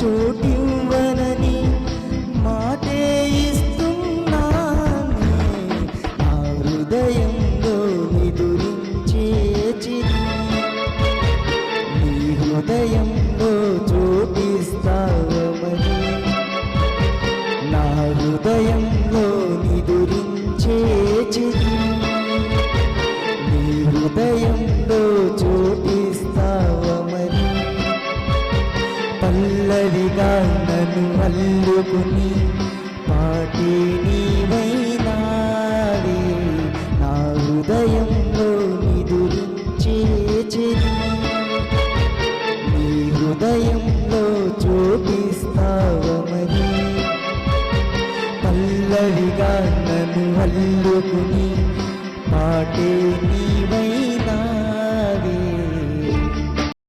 చోటివ్వనని మాటే ఇస్తున్నానే ఆ హృదయంలో నిదురించే చిరి. నీ హృదయంలో చోటిస్తావమని. నా హృదయంలో నిదురించే చిరి. నీ హృదయం పల్లవిగా నన్ను అల్లుకుని పాటి నీవైనావే నా హృదయంలో నిదురించే చెరి. నీ హృదయంలో చూపిస్తావమని పల్లవిగా నన్ను అల్లుకుని పాటే నీ